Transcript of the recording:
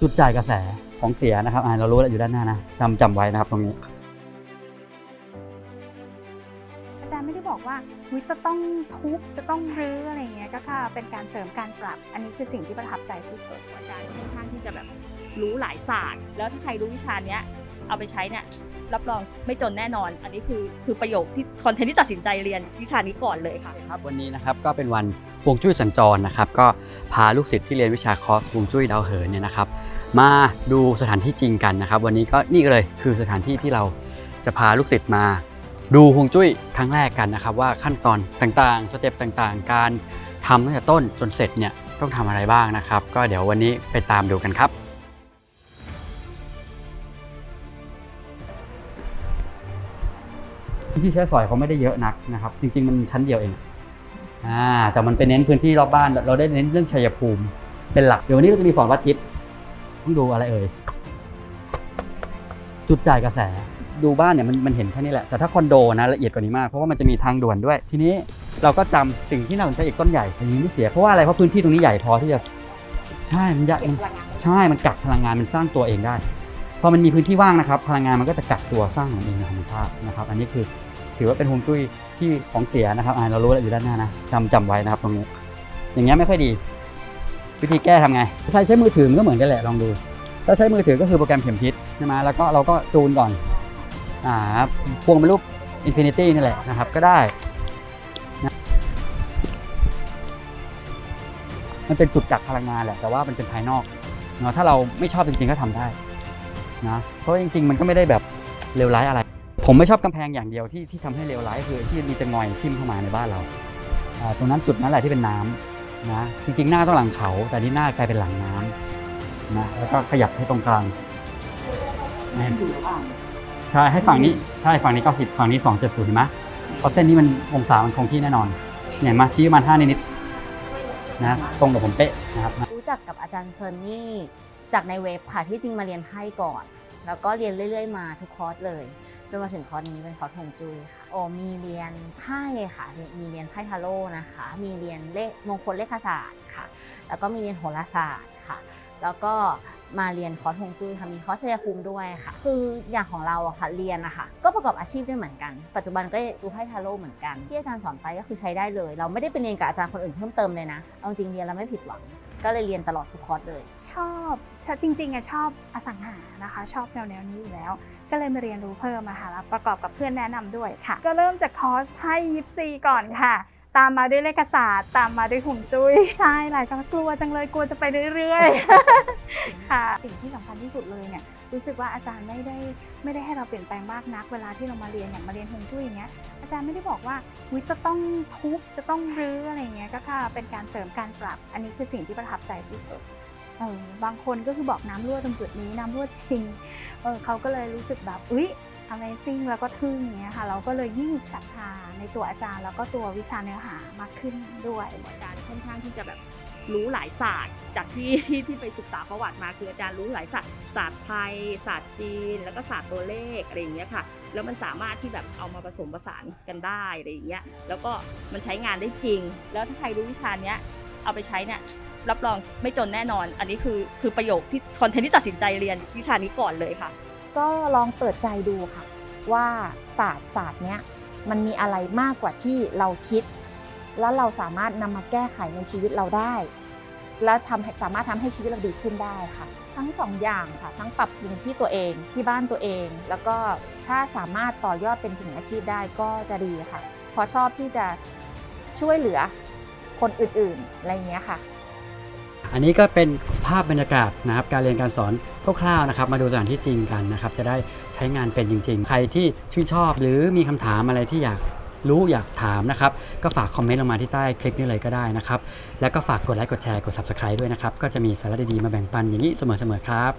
จุดจ่ายกระแสของเสียนะครับอ่าเรารู้แล้วอยู่ด้านหน้านะจำจำไว้นะครับตรงนี้ อาจารย์ไม่ได้บอกว่าวิจะต้องทุบจะต้องรื้ออะไรอย่างเงี้ยก็ค่เป็นการเสริมการปรับ อันนี้คือสิ่งที่ประทับใจที่สุดอาจารย์ค่อนข้างที่จะแบบรู้หลายศาสตร์ แล้วถ้าใครรู้วิชาเนี้ย เอาไปใช้เนี่ยรับรองไม่จนแน่นอน อันนี้คือคือประโยคที่คอนเทนต์ที่ตัดสินใจเรียนวิชานี้ก่อนเลยค่ะครับวันนี้นะครับก็เป็นวันฮวงจุ้ยสัญจรนะครับ ก็พาลูกศิษย์ที่เรียนวิชาคอร์สฮวงจุ้ยดาวเหินเนี่ยนะครับ มาดูสถานที่จริงกันนะครับ วันนี้ก็นี่เลยคือสถานที่ที่เราจะพาลูกศิษย์มา ดูฮวงจุ้ยครั้งแรกกันนะครับ ว่าขั้นตอนต่างๆ สเต็ปต่างๆ การทำตั้งแต่ต้นจนเสร็จเนี่ยต้องทำอะไรบ้างนะครับ ก็เดี๋ยววันนี้ไปตามดูกันครับ ที่ใช้สอยเขาไม่ได้เยอะนักนะครับ จริง ๆ มันชั้นเดียวเองอ่าแต่มันเป็นเน้นพื้นที่รอบบ้าน เราได้เน้นเรื่องชัยภูมิเป็นหลัก เดี๋ยววันนี้เราจะมีสอนวัดทิศต้องดูอะไรเอ่ย จุดจ่ายกระแส ดูบ้านเนี่ยมันมันเห็นแค่นี้แหละ แต่ถ้าคอนโดนะละเอียดกว่านี้มาก เพราะว่ามันจะมีทางด่วนด้วย ทีนี้เราก็จำสิ่งที่น่าสนใจอีกต้นใหญ่อันนี้ไม่เสีย เพราะว่าอะไร เพราะพื้นที่ตรงนี้ใหญ่พอที่จะ ใช่ มันใหญ่ใช่ มันกักพลังงาน มันสร้างตัวเองได้ พอมันมีพื้นที่ว่างนะครับ พลังงานมันก็จะกักตัวสร้างของมันเองในธรรมชาตินะครับ อันนี้คือถือว่าเป็นฮวงจุ้ยที่ของเสียนะครับอ่าเรารู้แล้วอยู่ด้านหน้านะจำจำไว้นะครับตรงนี้ อย่างเงี้ยไม่ค่อยดี วิธีแก้ทำไงใช้ใช้มือถือมันก็เหมือนกันแหละลองดู ถ้าใช้มือถือก็คือโปรแกรมเข็มทิศใช่ไหมแล้วก็เราก็จูนก่อนอ่าพวงเป็นรูปอินฟินิตี้นี่แหละนะครับก็ได้มันเป็นจุดกักพลังงานแหละแต่ว่ามันเป็นภายนอกเนาะถ้าเราไม่ชอบจริงๆก็ทำได้ นะเพราะจริง ๆ มันก็ไม่ได้แบบเลวร้ายอะไร ผมไม่ชอบกำแพงอย่างเดียวที่ที่ทำให้เลวร้ายคือที่มีจะงอยทิ่มเข้ามาในบ้านเราอ่าตรงนั้นจุดนั้นแหละที่เป็นน้ำนะจริงๆ หน้าต้องหลังเขา แต่นี่หน้ากลายเป็นหลังน้ำนะแล้วก็ขยับให้ตรงกลางนะใช่ให้ฝั่งนี้ใช่ฝั่งนี้ 90 ฝั่งนี้ 270เห็นไหมเพราะเส้นนี้มันองศามันคงที่แน่นอนเนี่ยมาชี้ประมาณ5นิดๆนะตรงกับผมเป๊ะนะครับ รู้จักกับอาจารย์เซินนี่ จากในเว็บค่ะที่จริงมาเรียนไพ่ก่อน แล้วก็เรียนเรื่อย ๆ มาทุกคอร์สเลยจนมาถึงคอร์สนี้เป็นคอร์สฮวงจุ้ยค่ะโอ้มีเรียนไพ่ค่ะ มีเรียนไพ่ทาโร่นะคะ มีเรียนเลขมงคลเลขศาสตร์ค่ะ แล้วก็มีเรียนโหราศาสตร์ค่ะ แล้วก็มาเรียนคอร์สฮวงจุ้ยค่ะมีคอร์สชัยภูมิด้วยค่ะ คืออย่างของเราอะค่ะเรียนนะคะก็ประกอบอาชีพได้เหมือนกัน ปัจจุบันก็ดูไพ่ทาโร่เหมือนกันที่อาจารย์สอนไปก็คือใช้ได้เลย เราไม่ได้ไปเรียนกับอาจารย์คนอื่นเพิ่มเติมเลยนะเอาจริงเรียนแล้วไม่ผิดหวัง ก็เลยเรียนตลอดทุกคอร์สเลย ชอบชอบจริงๆอะชอบอสังหานะคะ ชอบแนวแนวนี้อยู่แล้ว ก็เลยมาเรียนรู้เพิ่มมาค่ะแล้วประกอบกับเพื่อนแนะนำด้วยค่ะ ก็เริ่มจากคอร์สไพ่ยิปซีก่อนค่ะ ตามมาด้วยเลขศาสตร์ ตามมาด้วยหุ่มจุ้ยใช่หลายคนกลัวจังเลยกลัวจะไปเรื่อยๆค่ะ สิ่งที่สำคัญที่สุดเลยเนี่ยรู้สึกว่าอาจารย์ไม่ได้ไม่ได้ให้เราเปลี่ยนแปลงมากนัก เวลาที่เรามาเรียนอย่างมาเรียนฮวงจุ้ยอย่างเงี้ยอาจารย์ไม่ได้บอกว่าวิจะต้องทุบจะต้องรื้ออะไรเงี้ยก็แค่เป็นการเสริมการปรับ อันนี้คือสิ่งที่ประทับใจที่สุดบางคนก็คือบอกน้ำรั่วตรงจุดนี้น้ำรั่วจริงเออเขาก็เลยรู้สึกแบบอุ๊ย Amazing แล้วก็ทึ่งอย่างเงี้ยค่ะเราก็เลยยิ่งศรัทธาในตัวอาจารย์ แล้วก็ตัววิชาเนื้อหามากขึ้นด้วยอาจารย์ค่อนข้างที่จะแบบรู้หลายศาสตร์ จากที่ที่ที่ไปศึกษาประวัติมาคืออาจารย์รู้หลายศาสตร์ศาสตร์ไทย ศาสตร์จีน แล้วก็ศาสตร์ตัวเลขอะไรอย่างเงี้ยค่ะ แล้วมันสามารถที่แบบเอามาผสมผสานกันได้อะไรอย่างเงี้ยแล้วก็มันใช้งานได้จริง แล้วถ้าใครรู้วิชาเนี้ยเอาไปใช้เนี่ยรับรองไม่จนแน่นอน อันนี้คือคือประโยคที่คอนเทนต์ที่ตัดสินใจเรียนวิชานี้ก่อนเลยค่ะ ก็ลองเปิดใจดูค่ะ ว่าศาสตร์ศาสตร์เนี้ยมันมีอะไรมากกว่าที่เราคิด แล้วเราสามารถนำมาแก้ไขในชีวิตเราได้ แล้วทำสามารถทำให้ชีวิตเราดีขึ้นได้ค่ะ ทั้งสองอย่างค่ะ ทั้งปรับปรุงที่ตัวเองที่บ้านตัวเอง แล้วก็ถ้าสามารถต่อยอดเป็นถึงอาชีพได้ก็จะดีค่ะเพราะชอบที่จะช่วยเหลือคนอื่นๆอะไรเงี้ยค่ะ อันนี้ก็เป็นภาพบรรยากาศนะครับการเรียนการสอนคร่าวๆนะครับมาดูสถานที่จริงกันนะครับจะได้ใช้งานเป็นจริง ๆ ใครที่ชื่นชอบหรือมีคำถามอะไรที่อยากรู้อยากถามนะครับ ก็ฝากคอมเมนต์ลงมาที่ใต้คลิปนี้เลยก็ได้นะครับ แล้วก็ฝากกดไลค์กดแชร์กด subscribe ด้วยนะครับ ก็จะมีสาระดีๆมาแบ่งปันอย่างนี้เสมอๆครับ